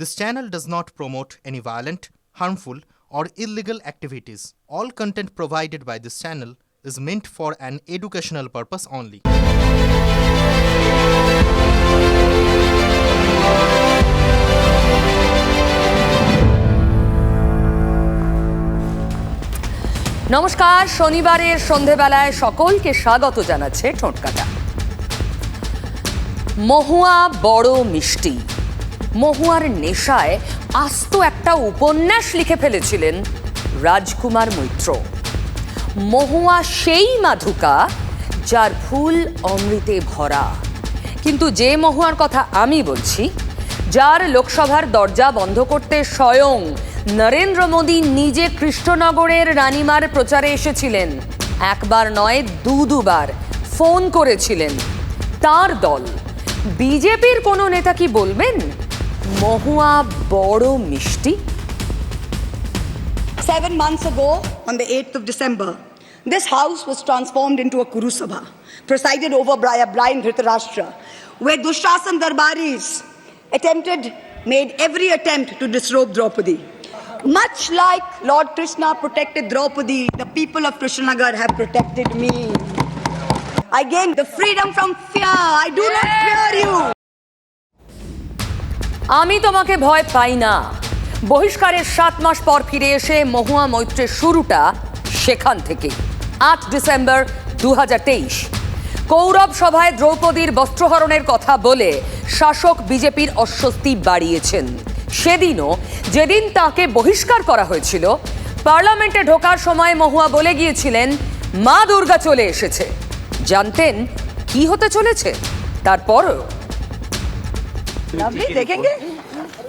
This channel does not promote any violent, harmful, or illegal activities. All content provided by this channel is meant for an educational purpose only. নমস্কার শনিবারের সন্ধেবেলায় সকলকে স্বাগত জানাচ্ছে ঠোঁটকাটা মহুয়া বড় মিষ্টি মহুয়ার নেশায় আস্ত একটা উপন্যাস লিখে ফেলেছিলেন রাজকুমার মৈত্র। মহুয়া সেই মাধুকা যার ফুল অমৃতে ভরা। কিন্তু যে মহুয়ার কথা আমি বলছি, যার লোকসভার দরজা বন্ধ করতে স্বয়ং নরেন্দ্র মোদী নিজে কৃষ্ণনগরের রানিমার প্রচারে এসেছিলেন। একবার নয় দু দুবার ফোন করেছিলেন। তার দল, বিজেপির কোনো নেতা কি বলবেন? মহুয়া বড় মিষ্টি Seven months ago, on the 8th of December, this house was transformed into a Kurusabha, presided over by a blind Dhritarashtra, where Dushrasan Darbaris attempted, made every attempt to disrobe Draupadi. Much like Lord Krishna protected Draupadi, the people of Krishnanagar have protected me. I gained the freedom from fear. I do not fear you. আমি তোমাকে ভয় পাই না। বহিষ্কারের সাত মাস পর ফিরে এসে মহুয়া মৈত্রের শুরুটা সেখান থেকে আট ডিসেম্বর দু হাজার তেইশ। কৌরব সভায় দ্রৌপদীর বস্ত্রহরণের কথা বলে শাসক বিজেপির অস্বস্তি বাড়িয়েছেন। সেদিনও যেদিন তাকে বহিষ্কার করা হয়েছিল, পার্লামেন্টে ঢোকার সময় মহুয়া বলে গিয়েছিলেন, মা দুর্গা চলে এসেছে। জানতেন কি হতে চলেছে? তারপরও अभी देखेंगे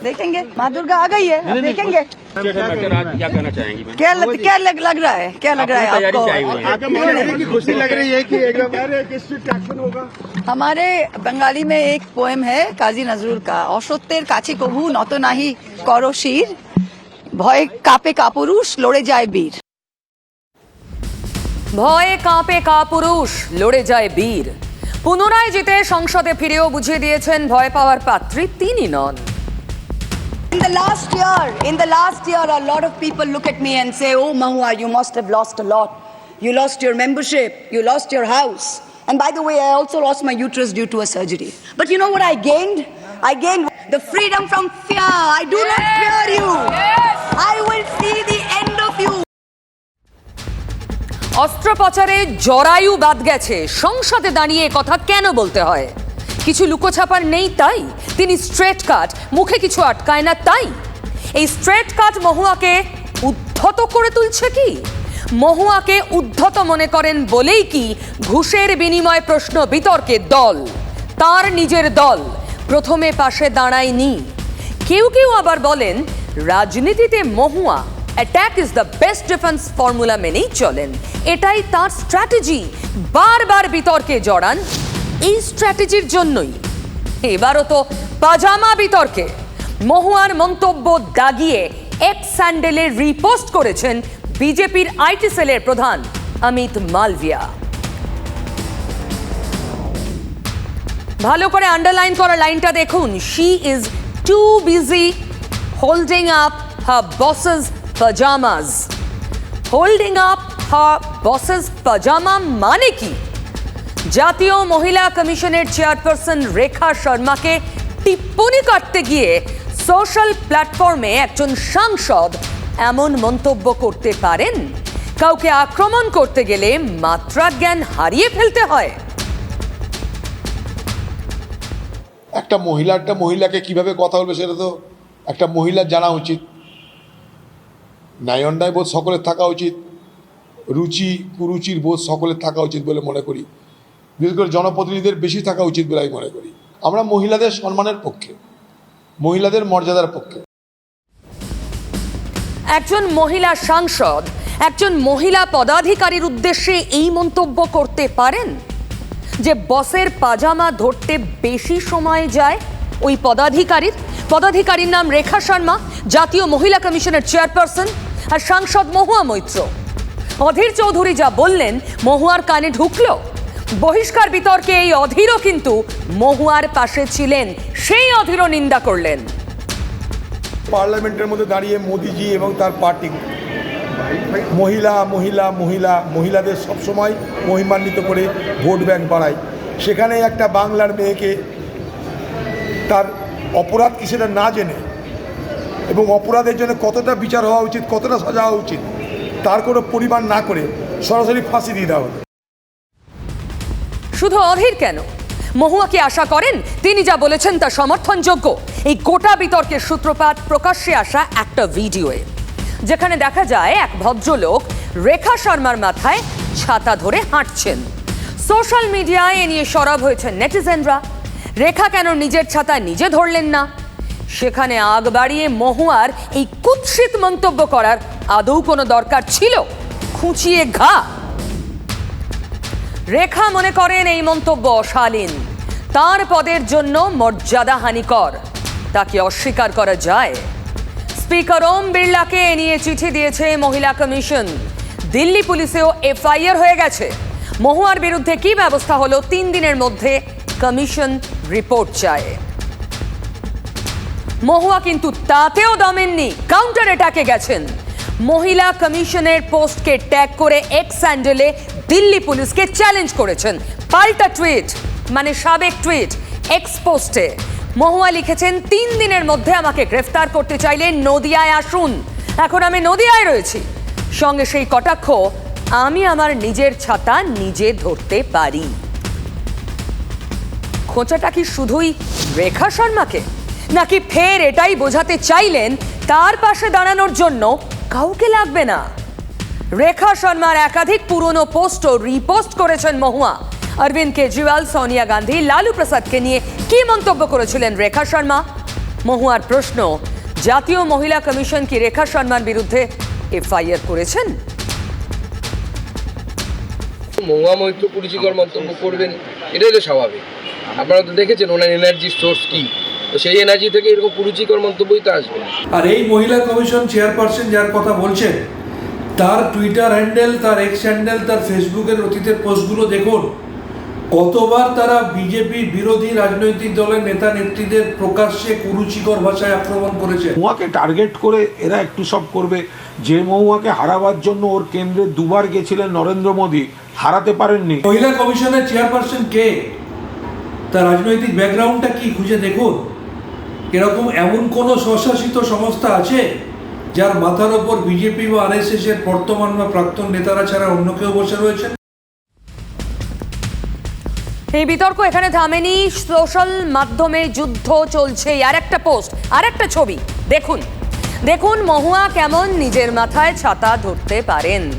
देखेंगे माँ दुर्गा आ गई है अब देखेंगे डॉक्टर आज क्या कहना चाहेंगी मैम क्या लग, क्या लग, लग रहा है क्या लग रहा है आपको तैयारी आपको चाहिए हुई है। आगे मिलने की खुशी लग रही है कि एकदम एक स्ट्रिक्ट एक्शन होगा हमारे बंगाली में एक पोएम है काजी नजरुल का অসত্যের কাছে কভু নত নাহি করো শির ভয় কাপে কাপুরুষ লড়ে যায় বীর ভয়ে কাঁপে কাপুরুষ লড়ে যায় বীর পুনরায় জিতে সংসদে ফিরেও বুঝিয়ে দিয়েছেন ভয় পাওয়ার পাত্রী তিনি নন In the last year, in the last year, a lot of people look at me and say, Oh, Mahua, you must have lost a lot. You lost your membership, you lost your house. And by the way, I also lost my uterus due to a surgery. But you know what I gained? I gained the freedom from fear. I do not fear you. I will see the. অস্ত্রোপচারে জরায়ু বাদ গেছে। সংসদে দাঁড়িয়ে কথা কেন বলতে হয়? কিছু লুকোছাপার নেই তাই? তিনি স্ট্রেট কাট মুখে কিছু আটকায় না তাই? এই স্ট্রেট কাট মহুয়াকে উদ্ধত করে তুলছে কি? মহুয়াকে উদ্ধত মনে করেন বলেই কি ঘুষের বিনিময় প্রশ্ন বিতর্কে দল। তার নিজের দল। প্রথমে পাশে দাঁড়ায়নি। কেউ কেউ আবার বলেন, রাজনীতিতে Mahua attack is the best defence formula মেনেই চলেন। এটাই তার স্ট্র্যাটেজি বারবার বিতর্কে জড়ান এই স্ট্র্যাটেজির জন্যই। এবারও তো পাজামা বিতর্কে। মহুয়ার মন্তব্য দাগিয়ে এক স্যান্ডেলে রিপোস্ট করেছেন বিজেপির আইটি সেলের প্রধান অমিত মালভিয়া। ভালো করে আন্ডারলাইন করা লাইনটা দেখুন। She is too busy holding up her bosses pyjamas holding up her bosses pyjama মানে কি জাতীয় মহিলা কমিশনের চেয়ারপারসন রেখা শর্মাকে টিপ্পনি কাটতে গিয়ে সোশ্যাল প্ল্যাটফর্মে একজন সাংসদ এমন মন্তব্য করতে পারেন কাউকে আক্রমণ করতে গেলে মাত্রা জ্ঞান হারিয়ে ফেলতে হয় একটা মহিলা একটা মহিলাকে কীভাবে কথা বলবে সেটা তো একটা মহিলার জানা উচিত ন্যায়ন্যায় বোধ সকলের থাকা উচিত, রুচি, কুরুচির বোধ সকলের থাকা উচিত বলে মনে করি। বিশেষ করে জনপ্রতিনিধিদের বেশি থাকা উচিত বলে আমি মনে করি। আমরা মহিলাদের সম্মানের পক্ষে, মহিলাদের মর্যাদার পক্ষে। একজন মহিলা সাংসদ, একজন মহিলা পদাধিকারীর উদ্দেশ্যে এই মন্তব্য করতে পারেন? যে বসের পাজামা ধরতে বেশি সময় যায় ওই পদাধিকারীর? পদাধিকারীর নাম রেখা শর্মা, জাতীয় মহিলা কমিশনের চেয়ারপারসন। আর সাংসদ মহুয়া মৈত্র। অধীর চৌধুরী যা বললেন, মহুয়ার কানে ঢুকলো। বহিষ্কার বিতর্কে এই অধীরও কিন্তু মহুয়ার পাশে ছিলেন, সেই অধীরও নিন্দা করলেন। পার্লামেন্টের মধ্যে দাঁড়িয়ে মোদিজি এবং তার পার্টি। মহিলা মহিলা মহিলা, মহিলাদের সবসময় মহিমান্বিত করে ভোট ব্যাংক বাড়ায় সেখানে একটা বাংলার মেয়েকে তার অপরাধ কি সেটা না জেনে এবং অপরাধের জন্য কতটা বিচার হওয়া উচিত, কতটা সাজা হওয়া উচিত, তার কোনো পরিমাণ না করে সরাসরি ফাঁসি দিয়ে দেওয়া হতো শুধু অধীর কেন? মহুয়া কি আশা করেন? তিনি যা বলেছেন তা সমর্থনযোগ্য। এই গোটা বিতর্কের সূত্রপাত প্রকাশ্যে আসা একটা ভিডিওয়ে, যেখানে দেখা যায় এক ভদ্রলোক রেখা শর্মার মাথায় ছাতা ধরে হাঁটছেন। সোশ্যাল মিডিয়ায় এ নিয়ে সরব হয়েছেন নেটিজেনরা। রেখা কেন নিজের ছাতা নিজে ধরলেন না? সেখানে আগ বাড়িয়ে মহুয়ার এই কুৎসিত মন্তব্য করার আদৌ কোনো দরকার ছিল? খুঁচিয়ে ঘা। রেখা মনে করেন এই মন্তব্য অশালীন। তার পদের জন্য মর্যাদা হানিকর। তাকে অস্বীকার করা যায়। স্পিকার ওম বিড়লাকে নিয়ে চিঠি দিয়েছে মহিলা কমিশন। দিল্লি পুলিশেও এফআইআর হয়ে গেছে। মহুয়ার বিরুদ্ধে কি ব্যবস্থা হলো তিন দিনের মধ্যে কমিশন রিপোর্ট চায়। মহুয়া কিন্তু তাতেও দমেননি। কাউন্টার অ্যাটাকে গেছেন। মহিলা কমিশনের পোস্টকে ট্যাগ করে এক্স স্যান্ডেলে দিল্লি পুলিশকে চ্যালেঞ্জ করেছেন। পাল্টা টুইট মানে সাবেক টুইট এক্স পোস্টে মহুয়া লিখেছেন, তিন দিনের মধ্যে আমাকে গ্রেফতার করতে চাইলে নদিয়ায় আসুন। এখন আমি নদিয়ায় রয়েছি। সঙ্গে সেই কটাক্ষ, আমি আমার নিজের ছাতা নিজে ধরতে পারি। খোঁচাটা কি শুধুই রেখা শর্মাকে? নাকি ফের এটাই বোঝাতে চাইলেন তার পাশে দাঁড়ানোর জন্য কাউকে লাগবে না? রেখা শর্মার একাধিক পুরনো পোস্টও রিপোস্ট করেছেন মহুয়া। অরবিন্দ কেজরিওয়াল, সোনিয়া গান্ধী, লালু প্রসাদকে নিয়ে কি মন্তব্য করেছিলেন রেখা শর্মা? মহুয়ার প্রশ্ন, জাতীয় মহিলা কমিশন কি রেখা শর্মার বিরুদ্ধে এফআইআর করেছেন? মহুয়া মৈত্র কুরুচিকর মন্তব্য করবেন, এটাই তো স্বাভাবিক। আপনারা তো দেখেছেন ওনার এনার্জির সোর্স কি। তো সেই এনার্জি থেকে এরকম কুরুচিকর মন্তব্যই তো আসবে আর এই মহিলা কমিশন চেয়ারপারসন যার কথা বলছেন তার টুইটার হ্যান্ডেল তার এক্স হ্যান্ডেল তার ফেসবুকের অতীতের পোস্টগুলো দেখুন কতবার তারা বিজেপির বিরোধী রাজনৈতিক দলের নেতা নেত্রীদের প্রকাশ্যে কুরুচিকর ভাষায় আক্রমণ করেছে। মহুয়াকে টার্গেট করে এরা একটু সব করবে। যে মহুয়াকে হারাবার জন্য ওর কেন্দ্রে দুবার গেছিলেন নরেন্দ্র মোদী হারাতে পারেননি। মহিলা কমিশনের চেয়ারপারসন কে? তার রাজনৈতিক ব্যাকগ্রাউন্ডটা কি খুঁজে দেখুন। এরকম এমন কোনো স্বশাসিত সংস্থা আছে যার মাথার ওপর বিজেপি বা আরএসএস এর বর্তমান বা প্রাক্তন নেতারা ছাড়া অন্য কেউ বসে রয়েছে? এই বিতর্ক এখানে থামেনি। সোশ্যাল মাধ্যমে যুদ্ধ চলছে আর একটা পোস্ট আর একটা ছবি। দেখুন। দেখুন, মহুয়া কেমন নিজের মাথায় ছাতা ধরতে পারেন।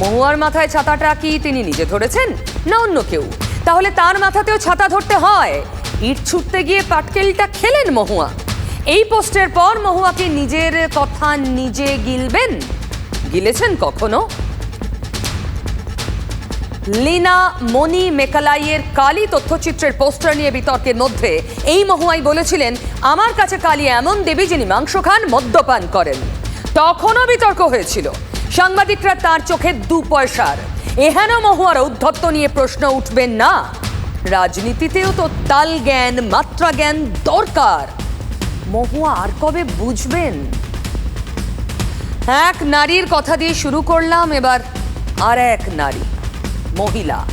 মহুয়ার মাথায় ছাতাটা কি তিনি নিজে ধরেছেন? না অন্য কেউ। তাহলে তার মাথাতেও ছাতা ধরতে হয়। ইট ছুটতে গিয়ে পাটকেলটা খেলেন মহুয়া। এই পোস্টের পর মহুয়াকে নিজের কথা নিজে গিলবেন? গিলেছেন কখনো? লিনা মনি মেকালাইয়ের কালি তথ্যচিত্রের পোস্টার নিয়ে বিতর্কের মধ্যে। এই মহুয়াই বলেছিলেন, আমার কাছে কালি এমন দেবী যিনি মাংস খান, মদ্যপান করেন। তখনও বিতর্ক হয়েছিল। সাংবাদিকরা তার চোখে দু পয়সার। এহেন মহুয়ার ঔদ্ধত্য নিয়ে প্রশ্ন উঠবেন না। রাজনীতিতেও তো তাল জ্ঞান, মাত্রা জ্ঞান দরকার। মহুয়া, আর কবে বুঝবেন? এক নারীর কথা দিয়ে শুরু করলাম, এবার আর এক নারী, মহিলা,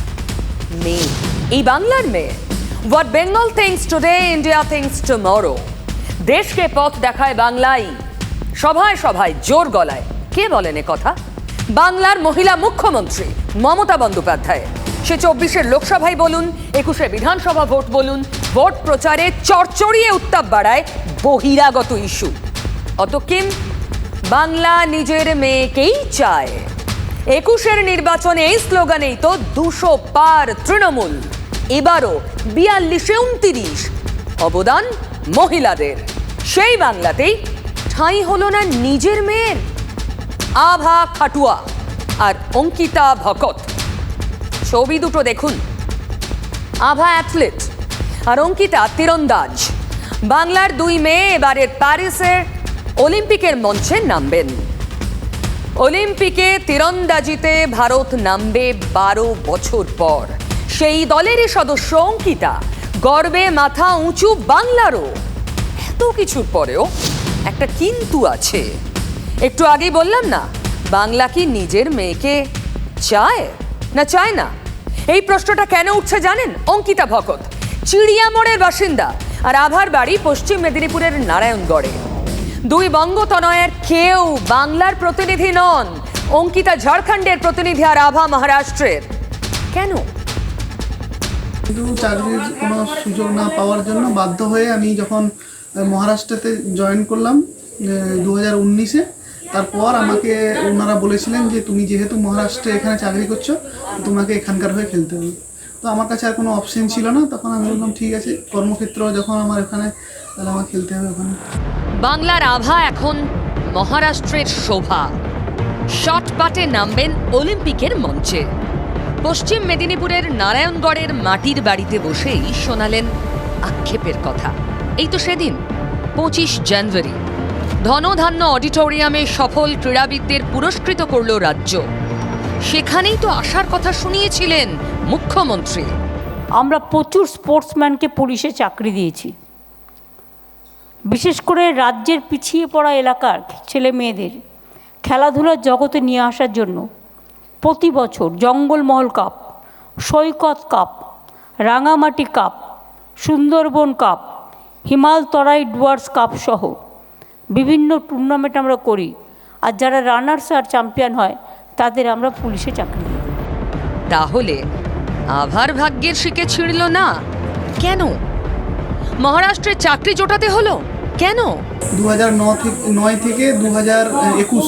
মেয়ে। এই বাংলার মেয়ে। What Bengal thinks today India thinks tomorrow দেশকে পথ দেখায় বাংলাই। সভায় সভায় জোর গলায়। কে বলেন এ কথা? বাংলার মহিলা মুখ্যমন্ত্রী মমতা বন্দ্যোপাধ্যায় সে চব্বিশের লোকসভায় বলুন, একুশে বিধানসভা ভোট বলুন, ভোট প্রচারে চড়চড়িয়ে উত্তাপ বাড়ায় বহিরাগত ইস্যু। অত কিম বাংলা নিজের মেয়েকেই চায়। একুশের নির্বাচনে এই স্লোগানেই তো দুশো পার তৃণমূল। এবারও বিয়াল্লিশে উনতিরিশ, অবদান মহিলাদের। সেই বাংলাতেই ঠাঁই হলো না নিজের মেয়ের। আভা খাটুয়া আর অঙ্কিতা ভকত। ছবি দুটো দেখুন। আভা অ্যাথলেট আর অঙ্কিতা তীরন্দাজ। বাংলার দুই মেয়ে এবারের প্যারিসের অলিম্পিকের মঞ্চে নামবেন। অলিম্পিকে তীরন্দাজিতে ভারত নামবে বারো বছর পর। সেই দলেরই সদস্য অঙ্কিতা। গর্বে মাথা উঁচু বাংলারও। এত কিছুর পরেও একটা কিন্তু আছে। একটু আগেই বললাম না, বাংলা কি নিজের মেয়েকে চায়? না চায় না এই প্রশ্নটা কেন উঠছে জানেন? অঙ্কিতা ভকত, চিড়িয়ামোড়ের বাসিন্দা আর আভার বাড়ি পশ্চিম মেদিনীপুরের নারায়ণগড়ে। দুই বঙ্গতনয়ের কেউ বাংলার প্রতিনিধি নন, অঙ্কিতা ঝাড়খণ্ডের প্রতিনিধি আর আভা মহারাষ্ট্রের। কেন? চাকরির কোনো সুযোগ না পাওয়ার জন্য বাধ্য হয়ে আমি যখন মহারাষ্ট্রতে জয়েন করলাম দু হাজার উনিশে তারপর আমাকে ওনারা বলেছিলেন যে তুমি যেহেতু মহারাষ্ট্রে এখানে চাকরি করছ, তোমাকে এখানকার হয়ে খেলতে হবে। তো আমার কাছে আর কোনো অপশন ছিল না, তখন আমি বললাম, ঠিক আছে, কর্মক্ষেত্র যখন আমার এখানে, তাহলে আমার খেলতে হবে ওখানে। বাংলার আভা এখন মহারাষ্ট্রের শোভা। শট পাটে নামবেন অলিম্পিকের মঞ্চে। পশ্চিম মেদিনীপুরের নারায়ণগড়ের মাটির বাড়িতে বসেই শোনালেন আক্ষেপের কথা। এই তো সেদিন, পঁচিশ জানুয়ারি। ধনধান্য অডিটোরিয়ামে সফল ক্রীড়াবিদদের পুরস্কৃত করল রাজ্য। সেখানেই তো আসার কথা শুনিয়েছিলেন মুখ্যমন্ত্রী। আমরা প্রচুর স্পোর্টসম্যানকে পুলিশে চাকরি দিয়েছি। বিশেষ করে রাজ্যের পিছিয়ে পড়া এলাকার ছেলে মেয়েদের খেলাধুলার জগতে নিয়ে আসার জন্য প্রতি বছর Jangalmahal cup, Saikat cup, Rangamati cup, Sundarban cup Himal Terai Dooars cup সহ বিভিন্ন টুর্নামেন্ট আমরা করি। আর যারা রানার্স আর চ্যাম্পিয়ন হয় তাদের আমরা পুলিশে চাকরি দিই। তাহলে আভার ভাগ্যের শিকে ছিঁড়ল না? কেন? মহারাষ্ট্রে চাকরি জোটাতে হলো? কেন? দু হাজার থেকে নয় থেকে দু হাজার একুশ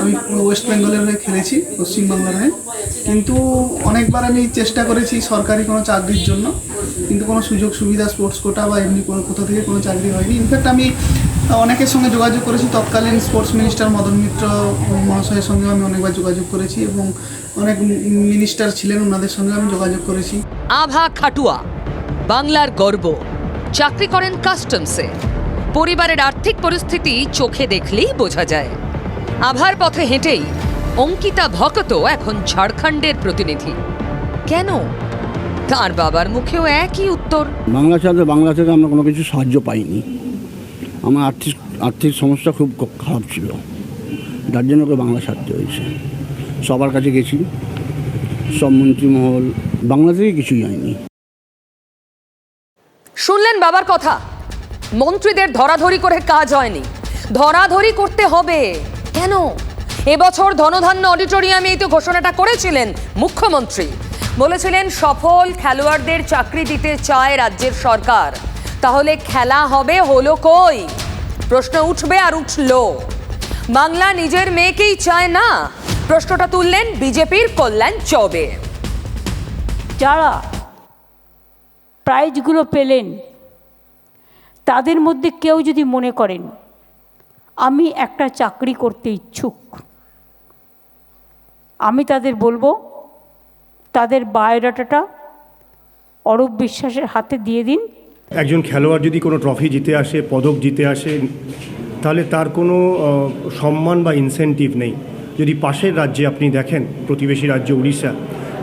আমি ওয়েস্ট বেঙ্গলের হয়ে খেলেছি পশ্চিমবাংলার হয়ে। কিন্তু অনেকবার আমি চেষ্টা করেছি সরকারি কোনো চাকরির জন্য কিন্তু কোনো সুযোগ সুবিধা স্পোর্টস কোটা বা এমনি কোনো কোথা থেকে কোনো চাকরি হয়নি। ইনফ্যাক্ট আমি অনেকের সঙ্গে যোগাযোগ করেছি। তৎকালীন স্পোর্টস মিনিস্টার মদন মিত্র মহাশয়ের সঙ্গে আমি অনেকবার যোগাযোগ করেছি এবং অনেক মিনিস্টার ছিলেন ওনাদের সঙ্গে আমি যোগাযোগ করেছি। আভা খাটুয়া বাংলার গর্ব। চাকরি করেন কাস্টমসে পরিবারের আর্থিক পরিস্থিতি চোখে দেখলেই বোঝা যায়। আভার পথে হেঁটেই অঙ্কিতা ভকত এখন ঝাড়খণ্ডের প্রতিনিধি। কেন? তার বাবার মুখেও একই উত্তর। বাংলা ছাড়া বাংলা থেকে আমরা কোনো কিছু সাহায্য পাইনি। আমার আর্থিক আর্থিক সমস্যা খুব খারাপ ছিল। যার জন্য ওকে বাংলা ছাড়তে হয়েছে। সবার কাছে গেছি। সব মন্ত্রীমহল, বাংলা থেকে কিছুই হয়নি। শুনলেন বাবার কথা। মন্ত্রীদের ধরাধরি করে কাজ হয়নি। ধরাধরি করতে হবে। কেন? এবছর ধনধান্য অডিটোরিয়ামেই তো ঘোষণাটা করেছিলেন মুখ্যমন্ত্রী। বলেছিলেন, সফল খেলোয়াড়দের চাকরি দিতে চায় রাজ্যের সরকার। তাহলে খেলা হবে হলো কই? প্রশ্ন উঠবে আর উঠল। বাংলা নিজের মেয়েকেই চায় না। প্রশ্নটা তুললেন বিজেপির কল্যাণ চবে। যারা প্রাইজগুলো পেলেন, তাদের মধ্যে কেউ যদি মনে করেন, আমি একটা চাকরি করতে ইচ্ছুক, আমি তাদের বলব, তাদের বায়োডাটাটা অরূপ বিশ্বাসের হাতে দিয়ে দিন একজন খেলোয়াড় যদি কোনো ট্রফি জিতে আসে, পদক জিতে আসে, তাহলে তার কোনো সম্মান বা ইনসেনটিভ নেই। যদি পাশের রাজ্যে আপনি দেখেন, প্রতিবেশী রাজ্য উড়িষ্যা,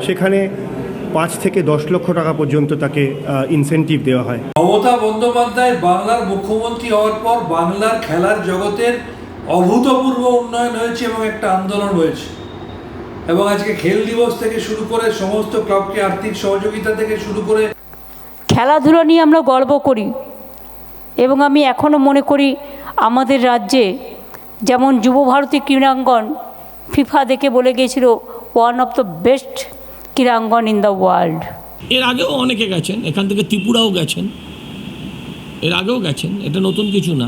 সেখানে পাঁচ থেকে দশ লক্ষ টাকা পর্যন্ত তাকে ইনসেনটিভ দেওয়া হয়। মমতা বন্দ্যোপাধ্যায় বাংলার মুখ্যমন্ত্রী হওয়ার পর বাংলার খেলার জগতের অভূতপূর্ব উন্নয়ন হয়েছে এবং একটা আন্দোলন হয়েছে। এবং আজকে খেল দিবস থেকে শুরু করে সমস্ত ক্লাবকে আর্থিক সহযোগিতা থেকে শুরু করে খেলাধুলা নিয়ে আমরা গর্ব করি। এবং আমি এখনও মনে করি আমাদের রাজ্যে যেমন যুব ভারতী ক্রীড়াঙ্গন ফিফা দেখে বলে গিয়েছিল ওয়ান অফ দ্য বেস্ট ক্রীড়াঙ্গন ইন দ্য ওয়ার্ল্ড এর আগেও অনেকে গেছেন, এখান থেকে ত্রিপুরাও গেছেন। এর আগেও গেছেন, এটা নতুন কিছু না।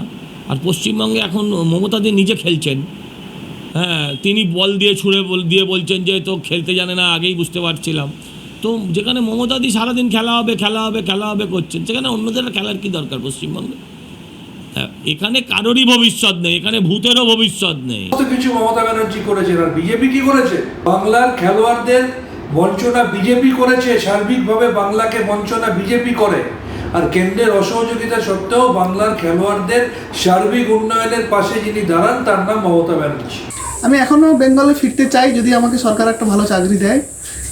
আর পশ্চিমবঙ্গে এখন মমতাদি নিজে খেলছেন। হ্যাঁ তিনি বল দিয়ে ছুঁড়ে বল, দিয়ে বলছেন যে তো খেলতে জানে না, আগেই বুঝতে পারছিলাম। তো যেখানে মমতাদি সারাদিন খেলা হবে খেলা হবে খেলা হবে করছেন সেখানে অন্যদের খেলার কি দরকার পশ্চিমবঙ্গে? হ্যাঁ, এখানে কারোরই ভবিষ্যৎ নেই এখানে ভূতেরও ভবিষ্যৎ নেই। কিছু মমতা ব্যানার্জি করেছেন আর বিজেপি কি করেছে? বাংলার খেলোয়াড়দের বঞ্চনা বিজেপি করেছে সার্বিকভাবে বাংলাকে বঞ্চনা বিজেপি করে। আর কেন্দ্রের অসহযোগিতা সত্ত্বেও বাংলার খেলোয়াড়দের সার্বিক উন্নয়নের পাশে যিনি দাঁড়ান তার নাম মমতা ব্যানার্জি। আমি এখনও বেঙ্গলে ফিরতে চাই যদি আমাকে সরকার একটা ভালো চাকরি দেয়।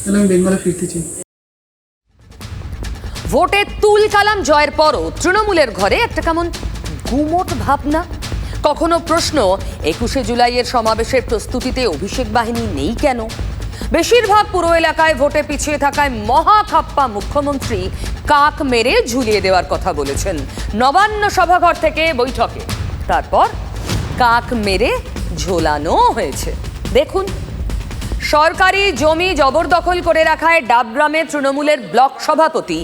তাহলে আমি বেঙ্গলে ফিরতে চাই। ভোটে তুল কালাম জয়ের পরও তৃণমূলের ঘরে একটা কেমন গুমোট ভাবনা। কখনো প্রশ্ন, একুশে জুলাইয়ের সমাবেশের প্রস্তুতিতে অভিষেক বাহিনী নেই কেন? বেশিরভাগ পুরো এলাকায় ভোটে পিছিয়ে থাকায় মহা খাপ্পা মুখ্যমন্ত্রী কাক মেরে ঝুলিয়ে দেওয়ার কথা বলেছেন। নবান্ন সভাঘর থেকে বৈঠকে। তারপর কাক মেরে ঝোলানো হয়েছে। দেখুন সরকারি জমি জবরদখল করে রাখায় ডাবগ্রামে তৃণমূলের ব্লক সভাপতি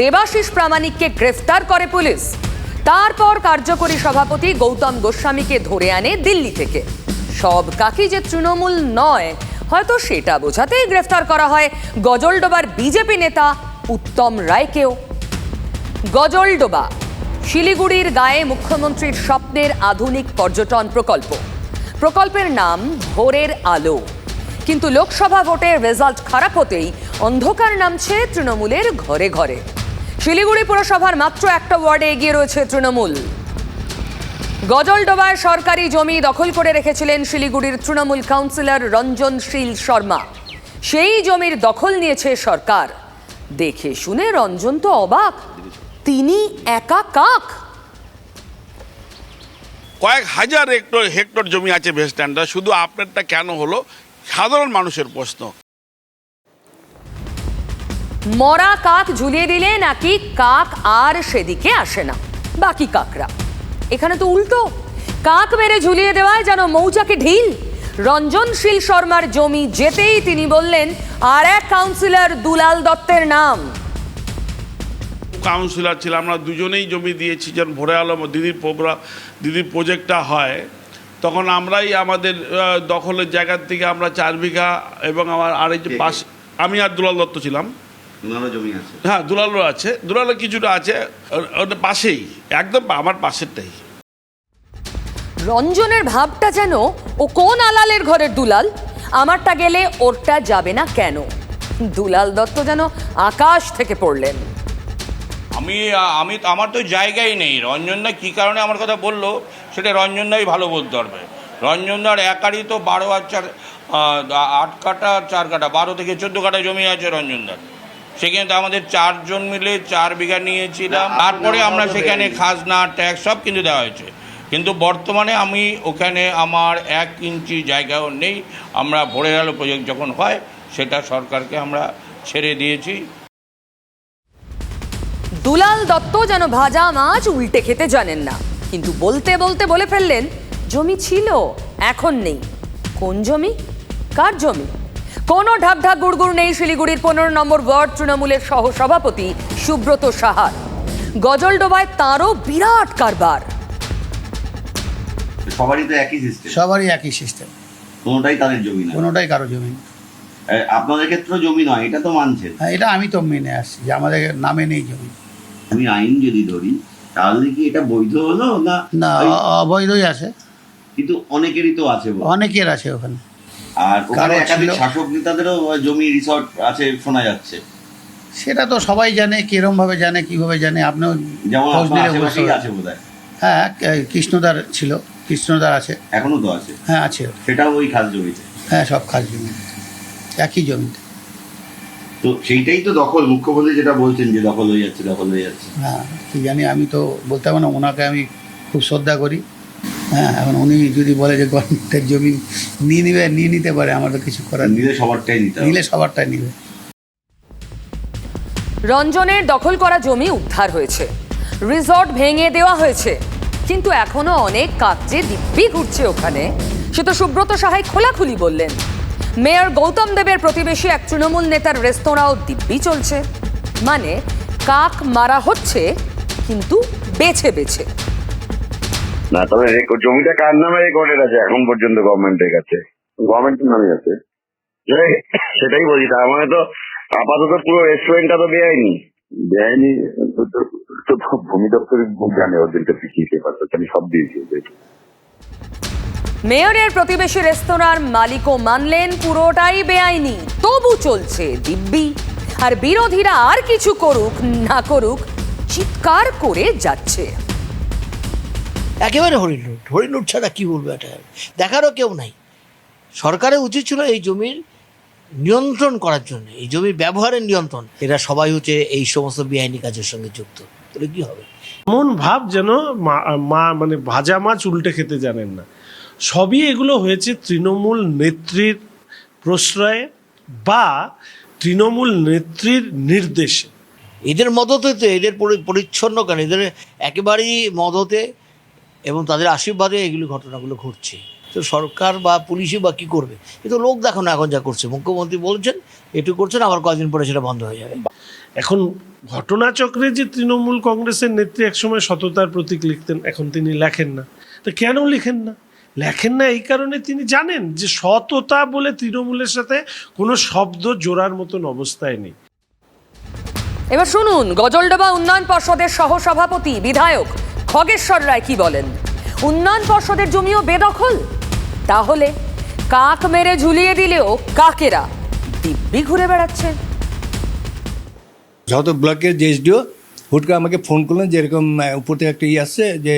দেবাশিস প্রামাণিককে গ্রেফতার করে পুলিশ। তারপর কার্যকরী সভাপতি গৌতম গোস্বামীকে ধরে আনে দিল্লি থেকে। সব কাকি যে তৃণমূল নয়, হয়তো সেটা বোঝাতেই গ্রেফতার করা হয় গজলডোবার বিজেপি নেতা উত্তম রায়কেও। গজলডোবা, শিলিগুড়ির গায়ে মুখ্যমন্ত্রীর স্বপ্নের আধুনিক পর্যটন প্রকল্প। প্রকল্পের নাম ভোরের আলো। কিন্তু লোকসভা ভোটের রেজাল্ট খারাপ হতেই অন্ধকার নামছে তৃণমূলের ঘরে ঘরে। শিলিগুড়ি পুরসভার মাত্র একটা ওয়ার্ডে এগিয়ে রয়েছে তৃণমূল। গজলডোবায় সরকারি জমি দখল করে রেখেছিলেন শিলিগুড়ির তৃণমূল কাউন্সিলর রঞ্জন শীল শর্মা। সেই জমির দখল নিয়েছে সরকার। দেখে শুনে রঞ্জন তো অবাক, তিনি একা কাক? কয়েক হাজার হেক্টর হেক্টর জমি আছে ভেস্টানটা শুধু আপনারটা কেন হলো? সাধারণ মানুষের প্রশ্ন। মরা কাক ঝুলিয়ে দিলে নাকি কাক আর সেদিকে আসে না? বাকি কাকরা। এখানে তো উল্টো। কাক মেরে ঝুলিয়ে দেওয়ায় যেন মৌচাকে ঢিল। রঞ্জনশীল শর্মার জমি যেতেই তিনি বললেন আর এক কাউন্সিলর দুলাল দত্তের নাম। কাউন্সিলর ছিল আমরা দুজনেই জমি দিয়েছি যখন ভোরে আলো দিদির প্রোগ্রাম দিদির প্রজেক্টটা হয়। তখন আমরাই আমাদের দখলের জায়গার থেকে আমরা চার বিঘা এবং আমার আরেক যে পাশ আমি আর দুলাল দত্ত ছিলাম। হ্যাঁ দুলালও আছে। দুলালের কিছুটা আছে ওটা পাশেই একদম আমার পাশেরটাই। রঞ্জনের ভাবটা যেন ও কোন আলালের ঘরের দুলাল? আমারটা গেলে ওরটা যাবে না কেন? দুলাল দত্ত যেন আকাশ থেকে পড়লেন। আমি আমি তো আমার তো জায়গাই নেই। রঞ্জনদা কী কারণে আমার কথা বলল? সেটা রঞ্জনদাই ভালো বলতে পারবে। রঞ্জনদার একারই তো বারো আর চার আট কাটা চার কাটা বারো থেকে চোদ্দ কাটা জমি আছে রঞ্জনদার সেখানে তো আমাদের চারজন মিলে চার বিঘা নিয়েছিলাম। তারপরে আমরা সেখানে খাজনা ট্যাক্স সব কিন্তু দেওয়া হয়েছে। কিন্তু বর্তমানে আমি ওখানে আমার এক ইঞ্চি জায়গাও নেই। আমরা ভোরের আলো প্রজেক্ট যখন হয় সেটা সরকারকে আমরা ছেড়ে দিয়েছি। দুলাল দত্ত যেন ভাজা মাছ উল্টে খেতে জানেন না। কিন্তু বলতে বলতে বলে ফেললেন জমি ছিল এখন নেই। কোন জমি? কার জমি? কোনো ঢাক ঢাক গুড়গুড় নেই শিলিগুড়ির পনেরো নম্বর ওয়ার্ড তৃণমূলের সহ সভাপতি সুব্রত সাহার। গজলডোবায় তাঁরও বিরাট কারবার। সবারই তো একই সিস্টেম সবারই একই সিস্টেম কোনোটাই তাদের জমি না। কোনোটাই কারও জমি না। আপনাদের ক্ষেত্রেও জমি নয় এটা তো মানছেন। হ্যাঁ এটা আমি তো মেনে আসছি যে আমাদের নামে নেই জমি। আমি আইন যদি ধরি তাহলে কি এটা বৈধ হলো না না অবৈধই আছে। কিন্তু অনেকেরই তো আছে অনেকের আছে ওখানে। আর ওখানে একাধিক শাসক নেতাদেরও জমি রিসর্ট আছে শোনা যাচ্ছে। সেটা তো সবাই জানে কিরম ভাবে জানে কীভাবে জানে আপনিও হয় হ্যাঁ কৃষ্ণদার ছিল কৃষ্ণদার আছে। এখনও তো আছে। হ্যাঁ আছে। সেটাও ওই খাস জমিতে। হ্যাঁ সব খাস জমি। একই জমিতে। তো সেইটাই তো দখল। মুখ্যমন্ত্রী যেটা বলছেন যে দখল হয়ে যাচ্ছে দখল হয়ে যাচ্ছে। হ্যাঁ কি জানি আমি তো বলতে পারব না ওনাকে আমি খুব শ্রদ্ধা করি। হ্যাঁ এখন উনি যদি বলে যে গভর্নমেন্টের জমি নিয়ে নিবে নিয়ে নিতে পারে আমার তো কিছু করার নিলে সবারটাই নিতে নিলে সবারটাই নিবে। রঞ্জনের দখল করা জমি উদ্ধার হয়েছে। রিসর্ট ভেঙে দেওয়া হয়েছে। কিন্তু এখনও অনেক কাকচে দিব্যি ঘুরছে ওখানে। সে তো সুব্রত সাহাই খোলাখুলি বললেন। মেয়র গৌতম দেবের প্রতিবেশী এক তৃণমূল নেতার রেস্তোরাঁও দিব্যি চলছে। মানে কাক মারা হচ্ছে কিন্তু বেছে বেছে। না তবে জমিটা কার নামে রেকর্ডেড আছে? এখন পর্যন্ত গভর্নমেন্টের কাছে। গভর্নমেন্টের নামে আছে। সেটাই বলছি তার মানে তো আপাতত পুরো রেস্টুরেন্টটা তো বেআইনি। বেআইনি তো- তো- তো ভূমি দপ্তরের জানে ওদেরকে কি পেপার তো আমি সব দিয়েছি মেয়রের প্রতিবেশী রেস্তোরাঁর মালিকও মানলেন পুরোটাই বেআইনি। তবু চলছে দিব্যি। আর বিরোধীরা আর কিছু করুক না করুক চিৎকার করে যাচ্ছে। একেবারে হরিলুট হরিলুট ছাড়া কি বলব এটা? দেখারও কেউ নাই। সরকারের উচিত ছিল এই জমির নিয়ন্ত্রণ করার জন্য এই জমির ব্যবহারের নিয়ন্ত্রণ। এরা সবাই হচ্ছে এই সমস্ত বেআইনি কাজের সঙ্গে যুক্ত। তাহলে কি হবে? এমন ভাব যেন মা- মা মানে ভাজা মাছ উল্টে খেতে জানেন না। সবই এগুলো হয়েছে তৃণমূল নেত্রীর প্রশ্রয়ে বা তৃণমূল নেত্রীর নির্দেশে। এদের মদতে তো এদের পরি- পরিচ্ছন্ন কেন? এদের একেবারেই মদতে এবং তাদের আশীর্বাদে এগুলো ঘটনাগুলো ঘটছে। তো সরকার বা পুলিশই বা কী করবে? এ তো লোক দেখো না এখন যা করছে। মুখ্যমন্ত্রী বলছেন এটু করছেন আবার কদিন পরে সেটা বন্ধ হয়ে যাবে। এখন ঘটনাচক্রে যে তৃণমূল কংগ্রেসের নেত্রী একসময় সততার প্রতীক লিখতেন এখন তিনি লেখেন না। তো কেন লিখেন না? লেখেন না এই কারণে তিনি জানেন যে সততা বলে তৃণমূলের সাথে কোনো শব্দ জোড়ার মতন অবস্থায় নেই। এবার শুনুন গজলডোবা উন্নয়ন পর্ষদের সহসভাপতি বিধায়ক খগেশ্বর রায় কি বলেন? উন্নয়ন পর্ষদের জমিও বেদখল? তাহলে কাক মেরে ঝুলিয়ে দিলেও কাকেরা দিব্যি ঘুরে বেড়াচ্ছে? যত ব্লকের যে এসডিও হুট করে আমাকে ফোন করলেন যে এরকম উপর থেকে একটা ইয়ে আসছে যে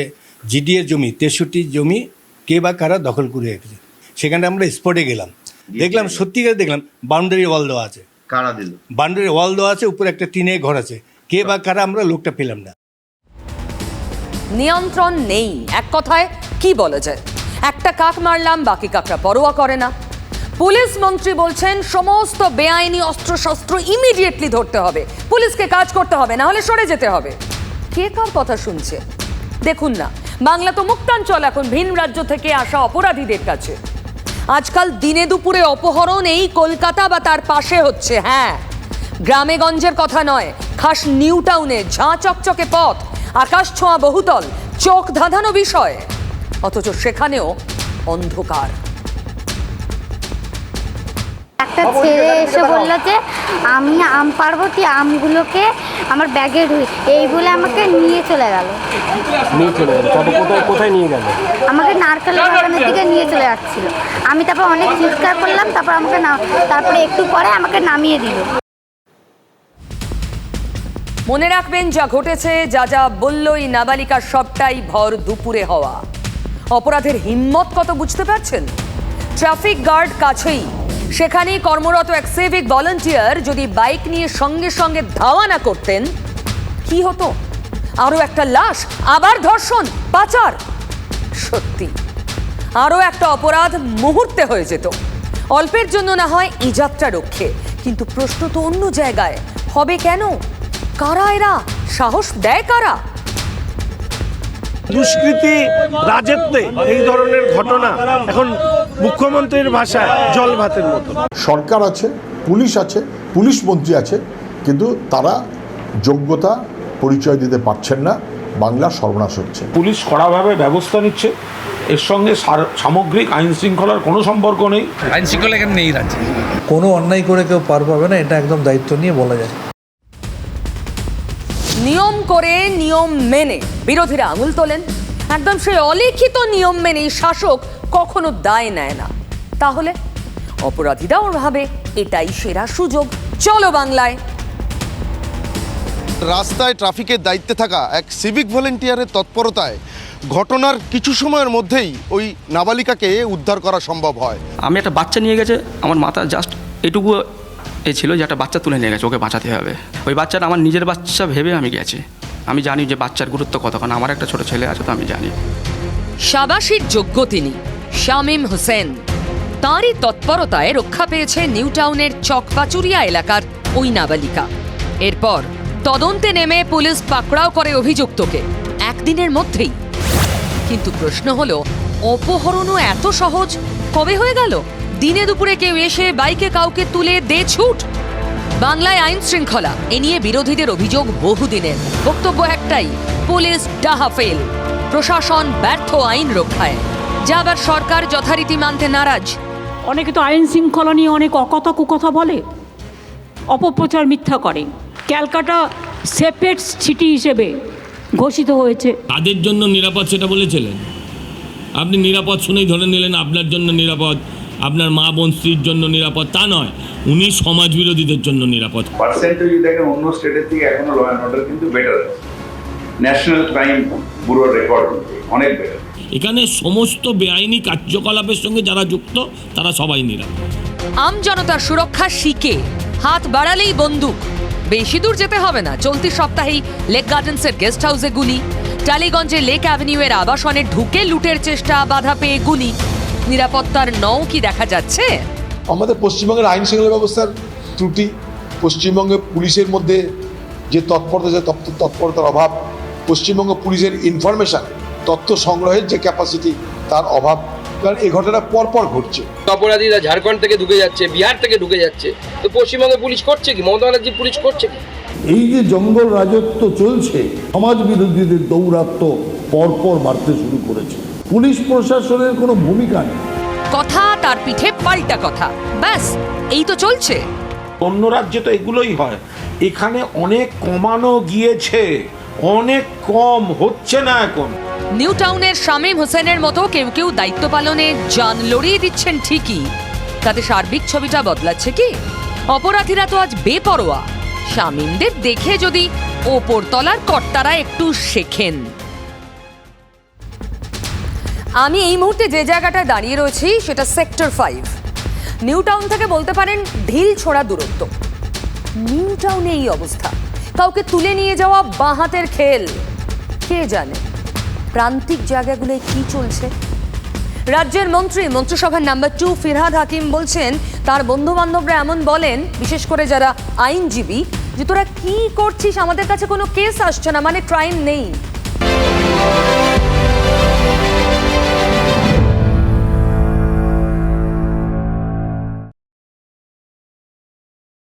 জিডিএর জমি তেষট্টি জমি কে বা কারা দখল করে রেখেছে। সেখানে আমরা স্পটে গেলাম। দেখলাম সত্যিকার দেখলাম বাউন্ডারি ওয়াল দেওয়া আছে। কারা দিল? বাউন্ডারি ওয়াল দেওয়া আছে উপরে একটা টিনে ঘর আছে। কে বা কারা আমরা লোকটা পেলাম না। নিয়ন্ত্রণ নেই। এক কথায় কি বলা যায় একটা কাক মারলাম বাকি কাকরা পরোয়া করে না। পুলিশ মন্ত্রী বলছেন সমস্ত বেআইনি অস্ত্রশস্ত্র ইমিডিয়েটলি ধরতে হবে। পুলিশকে কাজ করতে হবে না হলে সরে যেতে হবে। কে কার কথা শুনছে? দেখুন না। বাংলা তো মুক্তাঞ্চল, এখন ভিন রাজ্য থেকে আসা অপরাধীদের কাছে। আজকাল দিনে দুপুরে অপহরণ এই কলকাতা বা তার পাশে হচ্ছে হ্যাঁ। গ্রামে গঞ্জের কথা নয়, খাস নিউ টাউনে ঝাঁ চকচকে পথ, আকাশ ছোঁয়া বহুতল, চোখ ধাঁধানো বিষয়। অথচ সেখানেও অন্ধকার। একটা ছেলে এসে বলল যে আমি আম পারব তুই আমগুলোকে আমার ব্যাগে ঢুই এই বলে আমাকে নিয়ে চলে গেল। নিয়ে চলে গেল। তারপর কোথায় কোথায় নিয়ে গেল? আমাকে নারকেল বাগানের দিকে নিয়ে চলে যাচ্ছিল। আমি তারপর অনেক চিৎকার করলাম তারপর আমাকে না তারপরে একটু পরে আমাকে নামিয়ে দিল। মনে রাখবেন যা ঘটেছে যা যা বলল এই নাবালিকার সবটাই ভর দুপুরে হওয়া। অপরাধের হিম্মত কত বুঝতে পারছেন? ট্রাফিক গার্ড কাছেই সেখানেই কর্মরত এক সিভিক ভলান্টিয়ার যদি বাইক নিয়ে সঙ্গে সঙ্গে ধাওয়া না করতেন, কি হতো? আরও একটা লাশ, আবার ধর্ষণ, পাচার। সত্যি, আরও একটা অপরাধ মুহূর্তে হয়ে যেত। অল্পের জন্য না হয় যাত্রা রক্ষে, কিন্তু প্রশ্ন তো অন্য জায়গায়, হবে কেন? কারা এরা? সাহস দেয় কারা? দুষ্কৃতি রাজত্বে এই ধরনের ঘটনা এখন মুখ্যমন্ত্রীর ভাষায় জল ভাতের মতো সরকার আছে পুলিশ আছে পুলিশ মন্ত্রী আছে কিন্তু তারা যোগ্যতা পরিচয় দিতে পারছেন না বাংলা সর্বনাশ হচ্ছে। পুলিশ কড়াভাবে ব্যবস্থা নিচ্ছে এর সঙ্গে সামগ্রিক আইন শৃঙ্খলার কোনো সম্পর্ক নেই। আইন শৃঙ্খলা এখানে নেই রাজ্যে। কোনো অন্যায় করে কেউ পার পাবে না এটা একদম দায়িত্ব নিয়ে বলা যায়। নিয়ম করে নিয়ম মেনে বিরোধীরা আঙুল তোলেন। একদম সেই অলিখিত নিয়ম মেনেই শাসক কখনো দায় নেয় না। তাহলে অপরাধীরাও ভাবে এটাই সেরা সুযোগ। চলো বাংলায়। রাস্তায় ট্রাফিকের দায়িত্বে থাকা এক সিভিক ভলেন্টিয়ারের তৎপরতায় ঘটনার কিছু সময়ের মধ্যেই ওই নাবালিকাকে উদ্ধার করা সম্ভব হয়। আমি একটা বাচ্চা নিয়ে গেছে আমার মাথা জাস্ট এটুকু এ ছিল যে একটা বাচ্চা তুলে নিয়ে গেছে ওকে বাঁচাতে হবে। ওই বাচ্চাটা আমার নিজের বাচ্চা ভেবে আমি গেছি। আমি জানি যে বাচ্চার গুরুত্ব কত কারণ আমার একটা ছোট ছেলে আছে তো আমি জানি। সাবাসির যোগ্য তিনি। শামীম হোসেন। তাঁরই তৎপরতায় রক্ষা পেয়েছে নিউ টাউনের চকপাচুরিয়া এলাকার ওই নাবালিকা এরপর তদন্তে নেমে পুলিশ পাকড়াও করে অভিযুক্তকে, একদিনের মধ্যেই। কিন্তু প্রশ্ন হলো, অপহরণও এত সহজ? কবে হয়ে গেল? দিনে দুপুরে কেউ এসে বাইকে কাউকে তুলে দে ছুট? বাংলায় আইন শৃঙ্খলা, এ নিয়ে বিরোধীদের অভিযোগ বহুদিনের। বক্তব্য একটাই, পুলিশ ডাহা ফেল। প্রশাসন ব্যর্থ আইন রক্ষায়। যা আবার সরকার যথারীতি মানতে নারাজ। অনেকে তো আইন শৃঙ্খলা নিয়ে অনেক অকথা কুকথা বলে অপপ্রচার মিথ্যা করে। ক্যালকাটা সেপারেট সিটি হিসেবে ঘোষিত হয়েছে। তাদের জন্য নিরাপদ সেটা বলেছিলেন? আপনি নিরাপদ শুনেই ধরে নিলেন আপনার জন্য নিরাপদ আপনার মা বোন স্ত্রীর জন্য নিরাপদ তা নয়। উনি সমাজ বিরোধীদের জন্য নিরাপদ। পার্সেন্টেজ যদি দেখেন অন্য স্টেটের থেকে এখনও ল অ্যান্ড অর্ডার কিন্তু বেটার আছে। ন্যাশনাল ক্রাইম ব্যুরোর রেকর্ড অনেক বেটার এখানে সমস্ত বেআইনি কার্যকলাপের সঙ্গে যারা যুক্ত তারা সবাই নিরাপদ। আম জনতার সুরক্ষা শিখে হাত বাড়ালেই বন্দুক। বেশি দূর যেতে হবে না চলতি সপ্তাহেই লেক গার্ডেন্সের গেস্ট হাউসে গুলি। টালিগঞ্জে লেক অ্যাভিনিউয়ের আবাসনে ঢুকে লুটের চেষ্টা বাধা পেয়ে গুলি। নিরাপত্তার নও কি দেখা যাচ্ছে? আমাদের পশ্চিমবঙ্গের আইন শৃঙ্খলা ব্যবস্থার ত্রুটি পশ্চিমবঙ্গে পুলিশের মধ্যে যে তৎপরতা যে তৎ- তৎপরতার অভাব পশ্চিমবঙ্গ পুলিশের ইনফরমেশন তথ্য সংগ্রহের যে ক্যাপাসিটি তার অভাব। কারণ এই ঘটনা পরপর ঘটছে। অপরাধীরা ঝাড়খণ্ড থেকে ঢুকে যাচ্ছে বিহার থেকে ঢুকে যাচ্ছে। তো পশ্চিমবঙ্গে পুলিশ করছে কি? মমতা ব্যানার্জি পুলিশ করছে কি? এই যে জঙ্গল রাজত্ব চলছে সমাজ বিরোধীদের দৌরাত্ম পরপর বাড়তে শুরু করেছে। পুলিশ প্রশাসনের কোনো ভূমিকা নেই। কথা তার পিঠে পাল্টা কথা। ব্যাস এই তো চলছে। অন্য রাজ্যে তো এগুলোই হয়। এখানে অনেক কমানো গিয়েছে অনেক কম হচ্ছে না এখন। নিউ টাউনের শামীম হোসেনের মতো কেউ কেউ দায়িত্ব পালনে যান লড়িয়ে দিচ্ছেন ঠিকই। তাতে সার্বিক ছবিটা বদলাচ্ছে কি? অপরাধীরা তো আজ বেপরোয়া। শামীমদের দেখে যদি ওপরতলার কর্তারা একটু শেখেন। আমি এই মুহূর্তে যে জায়গাটায় দাঁড়িয়ে রয়েছি, সেটা সেক্টর ফাইভ। নিউ টাউন থেকে বলতে পারেন ঢিল ছোড়া দূরত্ব। নিউ টাউনে এই অবস্থা। কাউকে তুলে নিয়ে যাওয়া বাঁহাতের খেল। কে জানে? প্রান্তিক জায়গাগুলোয় কি চলছে? রাজ্যের মন্ত্রী, মন্ত্রিসভার নাম্বার টু ফিরহাদ হাকিম বলছেন, তার বন্ধু বান্ধবরা এমন বলেন, বিশেষ করে যারা আইনজীবী, যে তোরা কি করছিস? আমাদের কাছে কোনো কেস আসছে না মানে ক্রাইম নেই।